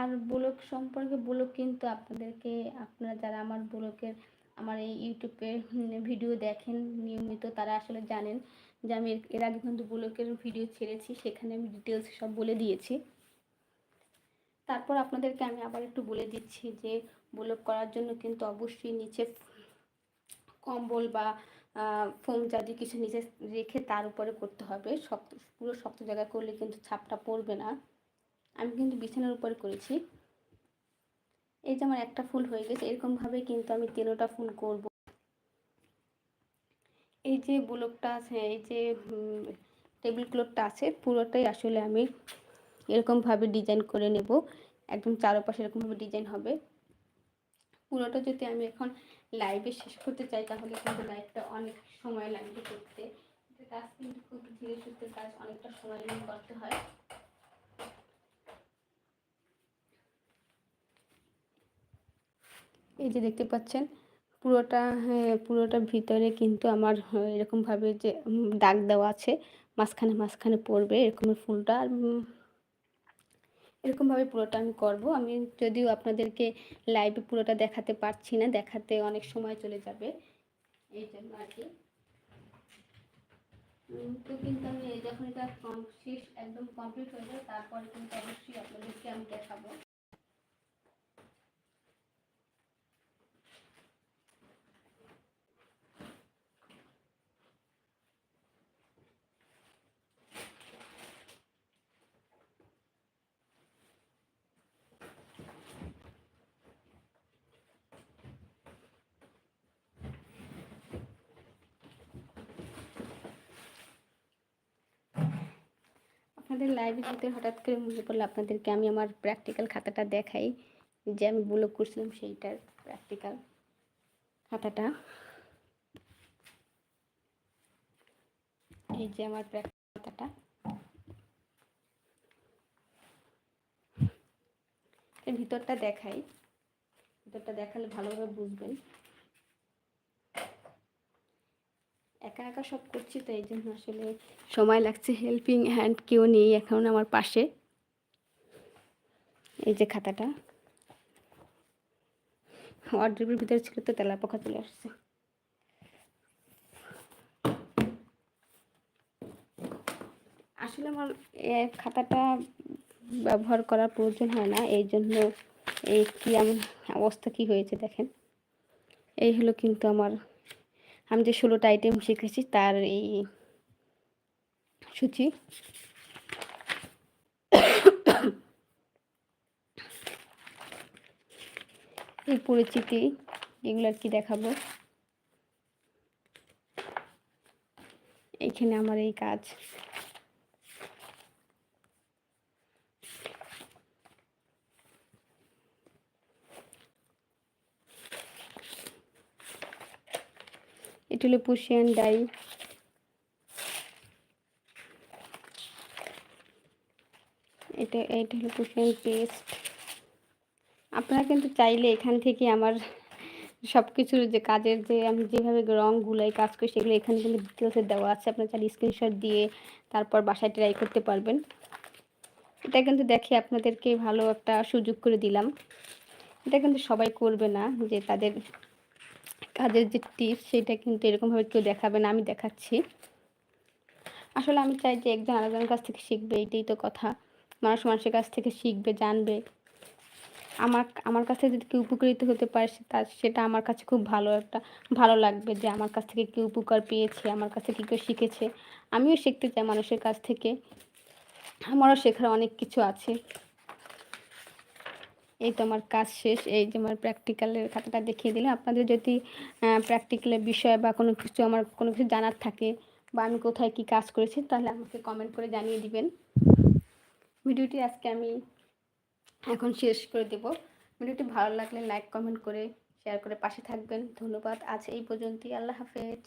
আর blog সম্পর্কে, blog কিন্তু আপনাদেরকে, আপনারা যারা আমার ব্লগের, আমার এই ইউটিউবে ভিডিও দেখেন, নিয়মিত তারা আসলে জানেন যে আমি এর- আগে কিন্তু ব্লগের ভিডিও ছেড়েছি, সেখানে আমি ডিটেলস সব বলে দিয়েছি। তারপর আপনাদেরকে আমি আবার একটু বলে দিচ্ছি যে, ব্লগ করার জন্য কিন্তু অবশ্যই নিচে কম্বল বা ফোম জাতীয় কিছু নিচে রেখে তার উপরে করতে হবে। শক্ত, পুরো শক্ত জায়গায় করলে কিন্তু ছাপটা পড়বে না। আমি কিন্তু বিছানার উপরে করেছি। এই যে আমার একটা ফুল হয়ে গেছে, এরকমভাবে কিন্তু আমি তেরোটা ফুল করব। এই যে ব্লকটা আছে, এই যে টেবিল ক্লথটা আছে, পুরোটাই আসলে আমি এরকমভাবে ডিজাইন করে নেব। একদম চারপাশে এরকমভাবে ডিজাইন হবে। পুরোটা যদি আমি এখন লাইভে শেষ করতে চাই, তাহলে কিন্তু লাইভটা অনেক সময় লাগবে করতে। কাজ কিন্তু খুব ধীরে সুস্থে কাজ অনেকটা সময় নিয়ে করতে হয়। এই যে দেখতে পাচ্ছেন পুরোটা হ্যাঁ পুরোটার ভিতরে কিন্তু আমার হ্যাঁ, এরকমভাবে যে দাগ দেওয়া আছে মাঝখানে মাঝখানে পড়বে এরকমের ফুলটা। আর এরকমভাবে পুরোটা আমি করব। আমি যদিও আপনাদেরকে লাইভে পুরোটা দেখাতে পারছি না দেখাতে অনেক সময় চলে যাবে। এই জন্য আর কি। তো কিন্তু আমি যখন এটা শেষ একদম কমপ্লিট হয়ে যাবে তারপরে কিন্তু অবশ্যই আপনাদেরকে আমি দেখাবো। আপনাদের লাইভের ভিতরে হঠাৎ করে মনে পড়ল আপনাদেরকে আমি আমার প্র্যাকটিক্যাল খাতাটা দেখাই, যে আমি ব্লগ করছিলাম সেইটার প্র্যাকটিক্যাল খাতাটা। এই যে আমার প্র্যাকটিক্যাল খাতাটা। ভিতরটা দেখাই। ভিতরটা দেখালে ভালোভাবে বুঝবেন। একা একা সব করছি, তো এই জন্য আসলে সময় লাগছে। হেল্পিং হ্যান্ড কেউ নেই এখন আমার পাশে। এই যে খাতাটা। ওয়ার্ড্রোবের ভিতরে ছিল তো তেলা পোকা চলে আসছে। আসলে আমার খাতাটা ব্যবহার করার প্রয়োজন হয় না, এই জন্য এই কি এমন অবস্থা কি হয়েছে দেখেন। এই হলো কিন্তু আমার আমি যে ষোলোটা আইটেম শিখেছি তার এই সূচি। এই পরিচিতি এগুলো আর কি দেখাবো। এখানে আমার এই কাজ। এটা হলো পুষিয়ান ডাই এটা এটা হলো পুষিয়ান পেস্ট আপনারা কিন্তু চাইলে এখান থেকে আমার সব কিছুর যে কাজের যে আমি যেভাবে রং গুলাই কাজ করি সেগুলো এখানে কিন্তু ডিটেলসে দেওয়া আছে। আপনারা চাইলে স্ক্রিনশট দিয়ে তারপর বাসায় ট্রাই করতে পারবেন। এটা কিন্তু দেখে আপনাদেরকে ভালো একটা সুযোগ করে দিলাম। এটা কিন্তু সবাই করবে না যে তাদের কাজের যে টিপস সেটা কিন্তু এরকমভাবে কেউ দেখাবে না, আমি দেখাচ্ছি। আসলে আমি চাই যে একজন আরেকজনের কাছ থেকে শিখবে, এটাই তো কথা। মানুষ মানুষের কাছ থেকে শিখবে, জানবে। আমার আমার কাছ থেকে যদি কেউ উপকৃত হতে পারে তা সেটা আমার কাছে খুব ভালো একটা, ভালো লাগবে যে আমার কাছ থেকে কেউ উপকার পেয়েছে, আমার কাছ থেকে কেউ শিখেছে। আমিও শিখতে চাই মানুষের কাছ থেকে। আমারও শেখার অনেক কিছু আছে। এই তো আমার কাজ শেষ, এই যে আমার প্র্যাকটিক্যালের খাতাটা দেখিয়ে দিলে আপনাদের যদি প্র্যাকটিক্যালের বিষয় বা কোনো কিছু আমার কোনো কিছু জানার থাকে বা আমি কোথায় কি কাজ করেছি, তাহলে আমাকে কমেন্ট করে জানিয়ে দিবেন। ভিডিওটি আজকে আমি এখন শেষ করে দেব। ভিডিওটি ভালো লাগলে লাইক কমেন্ট করে শেয়ার করে পাশে থাকবেন। ধন্যবাদ। আজ এই পর্যন্তই। আল্লাহ হাফেজ।